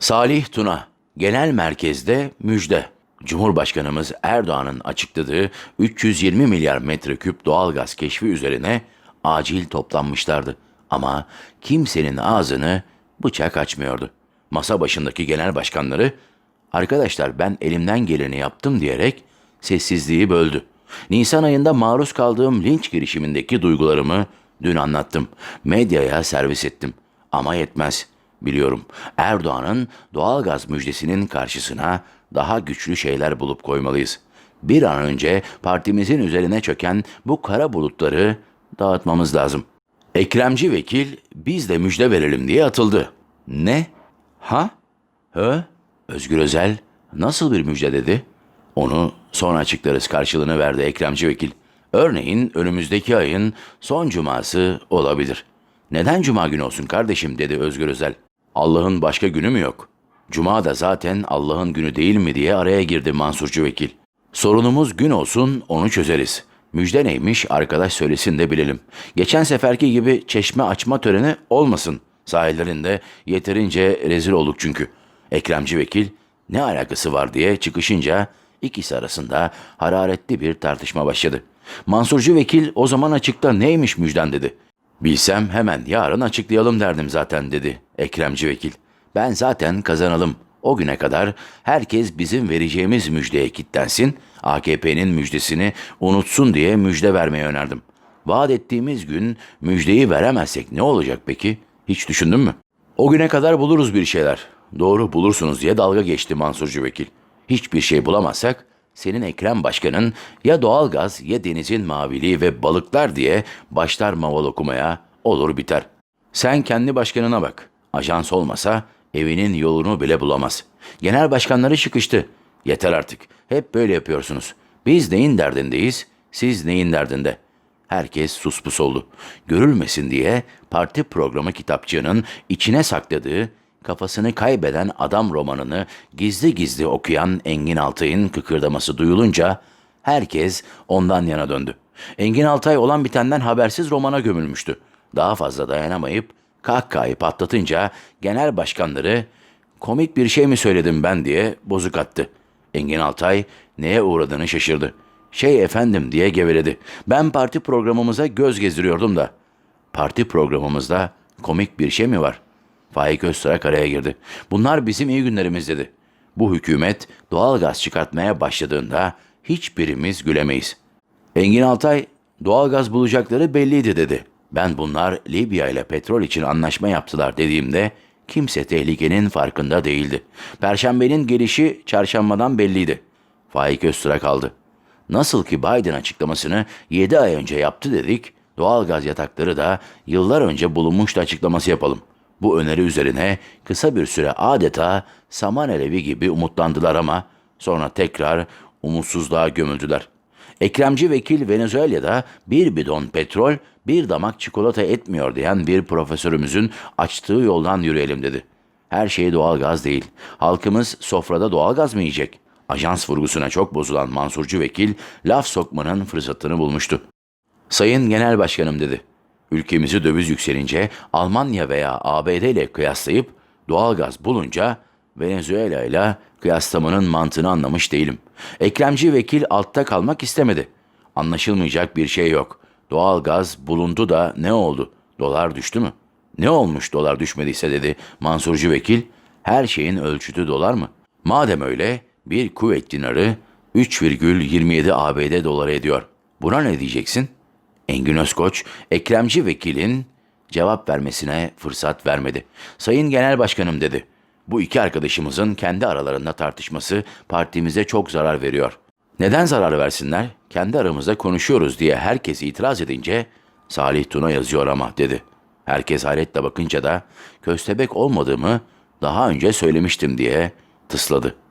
Salih Tuna, genel merkezde müjde. Cumhurbaşkanımız Erdoğan'ın açıkladığı 320 milyar metreküp doğalgaz keşfi üzerine acil toplanmışlardı. Ama kimsenin ağzını bıçak açmıyordu. Masa başındaki genel başkanları, arkadaşlar ben elimden geleni yaptım diyerek sessizliği böldü. Nisan ayında maruz kaldığım linç girişimindeki duygularımı dün anlattım. Medyaya servis ettim. Ama yetmez. Biliyorum Erdoğan'ın doğalgaz müjdesinin karşısına daha güçlü şeyler bulup koymalıyız. Bir an önce partimizin üzerine çöken bu kara bulutları dağıtmamız lazım. Ekremci vekil biz de müjde verelim diye atıldı. Ne? Ha? Hı? Özgür Özel nasıl bir müjde dedi? Onu sonra açıklarız karşılığını verdi Ekremci vekil. Örneğin önümüzdeki ayın son cuması olabilir. Neden cuma günü olsun kardeşim dedi Özgür Özel. Allah'ın başka günü mü yok? Cuma da zaten Allah'ın günü değil mi diye araya girdi Mansurcu vekil. Sorunumuz gün olsun onu çözeriz. Müjde neymiş arkadaş söylesin de bilelim. Geçen seferki gibi çeşme açma töreni olmasın. Sahillerinde yeterince rezil olduk çünkü. Ekremci vekil ne alakası var diye çıkışınca ikisi arasında hararetli bir tartışma başladı. Mansurcu vekil o zaman açıkta neymiş müjden dedi. Bilsem hemen yarın açıklayalım derdim zaten dedi Ekremci vekil. Ben zaten kazanalım. O güne kadar herkes bizim vereceğimiz müjdeye kitlensin, AKP'nin müjdesini unutsun diye müjde vermeyi önerdim. Vaat ettiğimiz gün müjdeyi veremezsek ne olacak peki? Hiç düşündün mü? O güne kadar buluruz bir şeyler. Doğru bulursunuz diye dalga geçti Mansurcu vekil. Hiçbir şey bulamazsak senin Ekrem Başkan'ın ya doğalgaz ya denizin maviliği ve balıklar diye başlar maval okumaya olur biter. Sen kendi başkanına bak. Ajans olmasa evinin yolunu bile bulamaz. Genel başkanları çıkıştı. Yeter artık. Hep böyle yapıyorsunuz. Biz neyin derdindeyiz? Siz neyin derdinde? Herkes suspus oldu. Görülmesin diye parti programı kitapçığının içine sakladığı kafasını kaybeden adam romanını gizli gizli okuyan Engin Altay'ın kıkırdaması duyulunca herkes ondan yana döndü. Engin Altay olan bitenden habersiz romana gömülmüştü. Daha fazla dayanamayıp kahkahayı patlatınca genel başkanları komik bir şey mi söyledim ben diye bozuk attı. Engin Altay neye uğradığını şaşırdı. Şey efendim diye geveledi. Ben parti programımıza göz gezdiriyordum da. Parti programımızda komik bir şey mi var? Faik Öztürk araya girdi. Bunlar bizim iyi günlerimiz dedi. Bu hükümet doğal gaz çıkartmaya başladığında hiçbirimiz gülemeyiz. Engin Altay doğal gaz bulacakları belliydi dedi. Ben bunlar Libya ile petrol için anlaşma yaptılar dediğimde kimse tehlikenin farkında değildi. Perşembenin gelişi çarşambadan belliydi. Faik Öztürk aldı. Nasıl ki Biden açıklamasını 7 ay önce yaptı dedik, doğal gaz yatakları da yıllar önce bulunmuştu açıklaması yapalım. Bu öneri üzerine kısa bir süre adeta saman alevi gibi umutlandılar ama sonra tekrar umutsuzluğa gömüldüler. Ekremci vekil Venezuela'da bir bidon petrol bir damak çikolata etmiyor diyen bir profesörümüzün açtığı yoldan yürüyelim dedi. Her şey doğal gaz değil. Halkımız sofrada doğal gaz mı yiyecek? Ajans vurgusuna çok bozulan Mansurcu vekil laf sokmanın fırsatını bulmuştu. Sayın Genel Başkanım dedi. Ülkemizi döviz yükselince Almanya veya ABD ile kıyaslayıp doğalgaz bulunca Venezuela ile kıyaslamanın mantığını anlamış değilim. Ekremci vekil altta kalmak istemedi. Anlaşılmayacak bir şey yok. Doğalgaz bulundu da ne oldu? Dolar düştü mü? Ne olmuş dolar düşmediyse dedi Mansurcu vekil. Her şeyin ölçütü dolar mı? Madem öyle bir kuvvet dinarı 3,27 ABD doları ediyor. Buna ne diyeceksin? Engin Özkoç, Ekremci vekilin cevap vermesine fırsat vermedi. Sayın Genel Başkanım dedi. Bu iki arkadaşımızın kendi aralarında tartışması partimize çok zarar veriyor. Neden zarar versinler? Kendi aramızda konuşuyoruz diye herkes itiraz edince Salih Tuna yazıyor ama dedi. Herkes hayretle bakınca da köstebek olmadığımı daha önce söylemiştim diye tısladı.''